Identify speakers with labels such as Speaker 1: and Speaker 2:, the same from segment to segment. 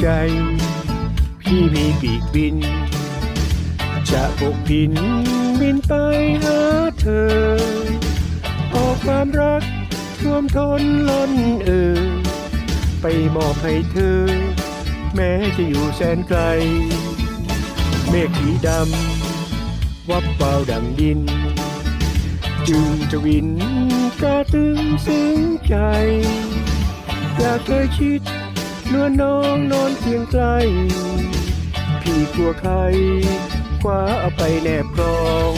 Speaker 1: ใจ พี่มีปีกบิน จะปกพินบินไปหาเธอออกความรักท่วมท้นล้นเอ่อไปมอบให้เธอ แม้จะอยู่แสนไกล เมฆสีดำ วับเบาดังดิน จึงจะวินกระตึงซึ้งใจ อยากเคยชิด เนื้อน้องนอนเพียงใกล้พี่กลัวใครคว้าเอาไปแนบกรอง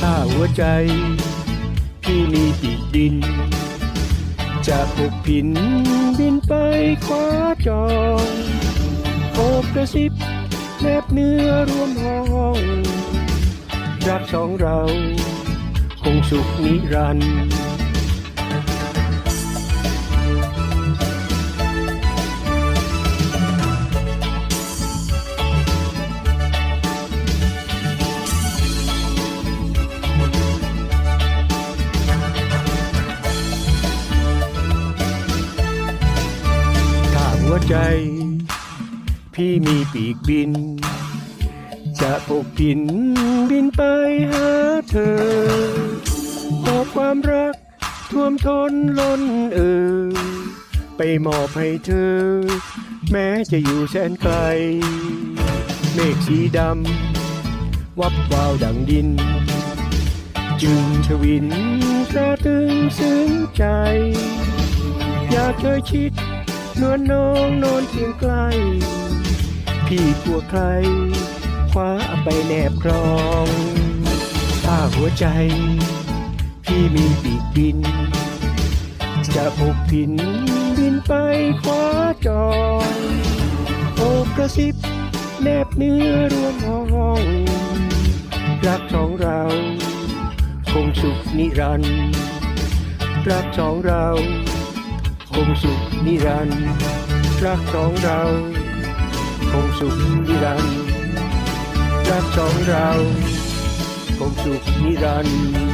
Speaker 1: ถ้าหัวใจ พี่มีปีกดิน จะปกผินบินไปคว้าจองโอบกระซิบแนบเนื้อรวมห้องรักสองเรา คงสุขนิรันดร์ วใจ พี่มีปีกบิน จะปกปินบินไปหาเธอ ขอความรักท่วมท้นล้นเอ่อไปมอบให้เธอ แม้จะอยู่แสนไกล เมฆสีดำ วับวาวดังดิน จึงชวินกระตึงซึ้งใจ อยากเคยชิด นวลน้องนอนเพียงใกล้ พี่กลัวใคร คว้าไปแนบครองถ้าหัวใจ พี่มีปีกบิน จะปกพินบินไปคว้าจองโอบกระซิบแนบเนื้อรวมห้อง รักของเรา คงสุขนิรันดร์รักของเรา คงสุขนิรันดร์รักสองเราคงสุขนิรันดร์รักสองเราคงสุขนิรันดร์